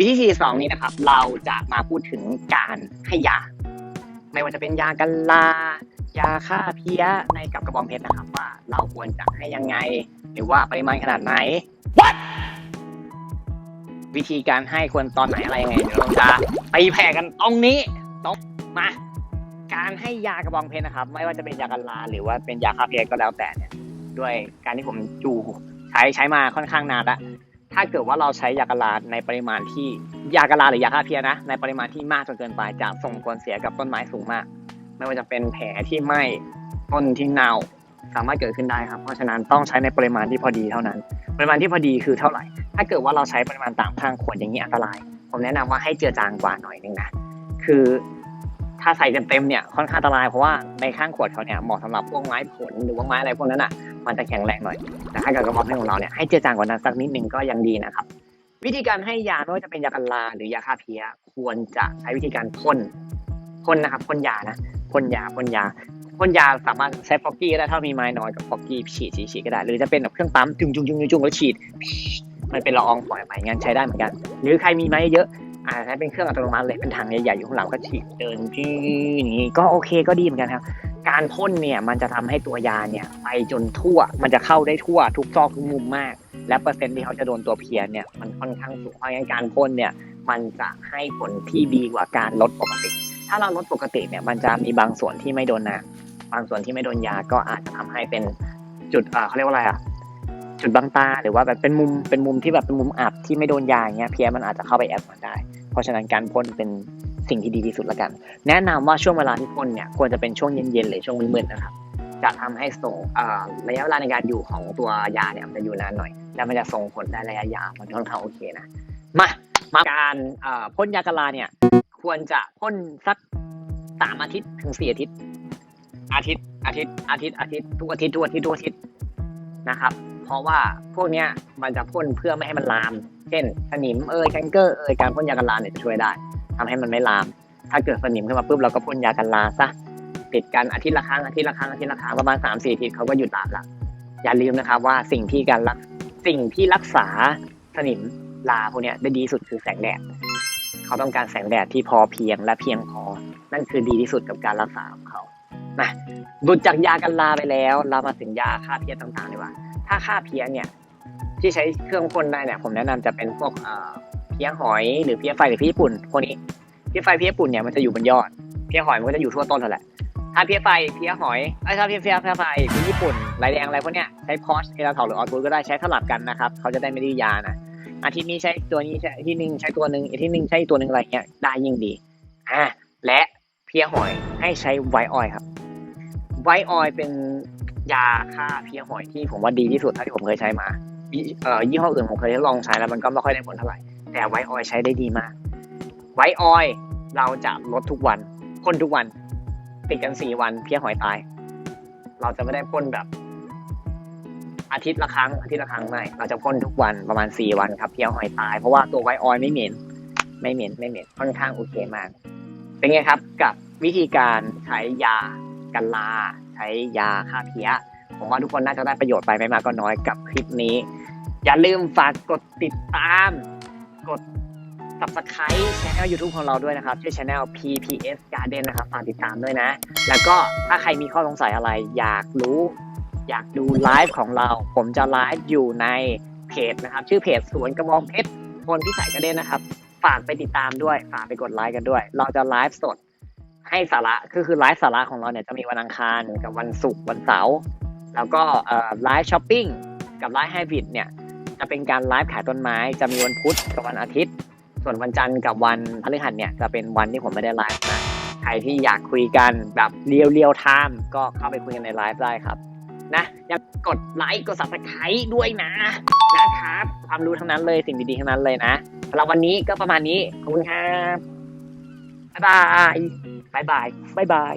วิธีที่สองนี้นะครับ เราจะมาพูดถึงการให้ยา ไม่ว่าจะเป็นยากันลา ยาฆ่าเพี้ยในกับกระบองเพชรนะครับ ว่าเราควรจะให้ยังไง หรือว่าปริมาณขนาดไหน What? วิธีการให้ควรตอนไหนอะไรยังไงเดี๋ยวเราจะไปแผ่กันตรงนี้ ตรงมา การให้ยากระบองเพชรนะครับ ไม่ว่าจะเป็นยากันลาหรือว่าเป็นยาฆ่าเพี้ยก็แล้วแต่เนี่ย ด้วยการที่ผมจูใช้ใช้มาค่อนข้างนานละถ้าเกิดว่าเราใช้ยากะลาในปริมาณที่ยากะลาหรือยาฆ่าเพี้ยนะ ในปริมาณที่มากจนเกินไปจะส่งผลเสียกับต้นไม้สูงมาก ไม่ว่าจะเป็นแผลที่ไหม้ต้นที่เน่าสามารถเกิดขึ้นได้ครับ เพราะฉะนั้นต้องใช้ในปริมาณที่พอดีเท่านั้น ปริมาณที่พอดีคือเท่าไหร่ ถ้าเกิดว่าเราใช้ปริมาณตามข้างขวดอย่างนี้อันตราย ผมแนะนำว่าให้เจือจางกว่าหน่อยนึงนะ คือ ถ้าใส่เต็มๆเนี่ยค่อนข้างอันตรายเพราะว่าในข้างขวดเขาเนี่ยเหมาะสำหรับพวกไม้ผลหรือว่าไม้อะไรพวกนั้นอะมันจะแข็งแรงหน่อยแต่ถ้าเกิดกระบอกเพชรของเราเนี่ยให้เจือจางกว่านั้นสักนิดนึงก็ยังดีนะครับวิธีการให้ยาไม่ว่าจะเป็นยากันลาหรือยาฆ่าเพี้ยควรจะใช้วิธีการพ่นพ่นนะครับพ่นยานะพ่นยาพ่นยาพ่นยาสามารถใช้ฟอกกี้ก็ได้ถ้ามีไม้น้อยกับฟอกกี้ฉีดฉีดก็ได้หรือจะเป็นแบบเครื่องปั๊มจุงจุงจุงจุงจุงแล้วฉีดมันเป็นละอองฝอยไปงั้นใช้ได้เหมือนกัน หรือใครมีไม้เยอะ อ่าใช้เป็นเครื่องอัตโนมัติเลยเป็นถังใหญ่ๆอยู่ข้างหลังก็ฉีดเดินจี้นี้ก็โอเคก็ดีเหมือนกันครับ การพ่นเนี่ยมันจะทำให้ตัวยาเนี่ยไปจนทั่ว มันจะเข้าได้ทั่วทุกซอกทุกมุมมาก และเปอร์เซ็นต์ที่เขาจะโดนตัวเพี้ยนเนี่ยมันค่อนข้างสูงเพราะงั้นการพ่นเนี่ยมันจะให้ผลที่ดีกว่าการลดปกติ ถ้าเราลดปกติเนี่ยมันจะมีบางส่วนที่ไม่โดนน้ำบางส่วนที่ไม่โดนยาก็อาจจะทำให้เป็นจุดเอ่อเขาเรียกว่าอะไรอะ จุดบังตาหรือว่าแบบเป็นมุมเป็นมุมที่แบบเป็นมุมอับที่ไม่โดนยาอย่างเงี้ยเพียมันอาจจะเข้าไปแอบมันได้ เพราะฉะนั้นการพ่นเป็นสิ่งที่ดีที่สุดละกัน แนะนำว่าช่วงเวลาที่พ่นเนี่ยควรจะเป็นช่วงเย็นๆหรือช่วงมืดๆนะครับจะทำให้ส่งระยะเวลาในการอยู่ของตัวยาเนี่ยมันจะอยู่นานหน่อย แล้วมันจะส่งผลได้ระยะยาวมันค่อนข้างโอเคนะมามาการพ่นยากะลาเนี่ยควรจะพ่นสักสามอาทิตย์ถึงสี่อาทิตย์ อาทิตย์อาทิตย์อาทิตย์อาทิตย์ทุกอาทิตย์ทุกอาทิตย์ทุกอาทิตย์นะครับ เพราะว่าพวกเนี้ยมันจะพ่นเพื่อไม่ให้มันลาม เช่นสนิมเอยแคนเกอร์เอยการพ่นยากันลาเนี่ยจะช่วยได้ทำให้มันไม่ลาม ถ้าเกิดสนิมขึ้นมาปุ๊บเราก็พ่นยากันลาซะติดกันอาทิตย์ละครั้งอาทิตย์ละครั้งอาทิตย์ละครั้งประมาณสามสี่อาทิตย์เขาก็หยุดลามละอย่าลืมนะครับว่าสิ่งที่การรักสิ่งที่รักษาสนิมลาพวกเนี้ยได้ดีสุดคือแสงแดดเขาต้องการแสงแดดที่พอเพียงและเพียงพอ นั่นคือดีที่สุดกับการรักษาของเขา นะหลุดจากยากันลาไปแล้ว เรามาถึงยาฆ่าเพี้ยต่างๆดีกว่า ถ้าฆ่าเพี้ยเนี่ย ที่ใช้เครื่องพ่นได้เนี่ย ผมแนะนำจะเป็นพวกเอ่อเพี้ยหอยหรือเพี้ยไฟหรือเพี้ยญี่ปุ่นพวกนี้เพี้ยไฟเพี้ยญี่ปุ่นเนี่ยมันจะอยู่บนยอดเพี้ยหอยมันก็จะอยู่ทั่วต้นนั่นแหละถ้าเพี้ยไฟเพี้ยหอยไอ้ถ้าเพี้ยเพี้ยเพี้ยไฟเพี้ยญี่ปุ่นลายแดงอะไรพวกเนี้ยใช้พอชเอลาทอหรือออทูก็ได้ใช้สลับกันนะครับเขาจะได้ไม่ได้ยานะอาทิตย์นี้ใช้ตัวนี้ใช้อาที่หนึ่งใช้ตัวหนึ่งอาทิตย์หนึ่งใช้ตัวหนึ่งอะไรเงี้ยได้ยิ่งดีอะและเพี้ยหอยให้ใช้ไวออยครับ ไวออยเป็นยาฆ่าเพี้ยหอยที่ผมว่าดีที่สุดเท่าที่ผมเคยใช้มายี่เอ่อยี่ห้ออื่นผมเคยทดลองใช้แล้วมันก็ไม่ค่อยได้ผลเท่าไหร่ แต่ไวออยใช้ได้ดีมาก ไวออยเราจะลดทุกวันพ่นทุกวัน ติดกันสี่วันเพี้ยหอยตาย เราจะไม่ได้พ่นแบบ อาทิตย์ละครั้ง อาทิตย์ละครั้งไม่ เราจะพ่นทุกวันประมาณสี่วันครับเพี้ยหอยตาย เพราะว่าตัวไวออยไม่เหม็น ไม่เหม็นไม่เหม็นค่อนข้างโอเคมาก เป็นไงครับกับวิธีการใช้ยา กันลา ใช้ยาฆ่าเพี้ย ผมว่าทุกคนน่าจะได้ประโยชน์ไปไม่มากก็น้อยกับคลิปนี้ อย่าลืมฝากกดติดตาม กด subscribe ช่อง YouTube ของเราด้วยนะครับชื่อช่อง PPS Garden นะครับฝากติดตามด้วยนะ แล้วก็ถ้าใครมีข้อสงสัยอะไร อยากรู้ อยากดูไลฟ์ของเรา ผมจะไลฟ์อยู่ในเพจนะครับ ชื่อเพจสวนกระบองเพชรพลพิสัยกระเด็นนะครับ ฝากไปติดตามด้วย ฝากไปกดไลค์กันด้วย เราจะไลฟ์สด ให้สาระคือคือไลฟ์สาระของเราเนี่ยจะมีวันอังคารกับวันศุกร์วันเสาร์แล้วก็ไลฟ์ช้อปปิ้งกับไลฟ์ไฮบริดเนี่ยจะเป็นการไลฟ์ขายต้นไม้จะมีวันพุธกับวันอาทิตย์ ส่วนวันจันทร์กับวันพฤหัสเนี่ยจะเป็นวันที่ผมไม่ได้ไลฟ์นะใครที่อยากคุยกันแบบเรียวเรียวไทม์ก็เข้าไปคุยกันในไลฟ์ได้ครับนะอยังกดไลค์กด subscribe ด้วยนะนะครับ ความรู้ทั้งนั้นเลยสิ่งดีๆทั้งนั้นเลยนะสำหรับวันนี้ก็ประมาณนี้ขอบคุณครับ บ๊ายบาย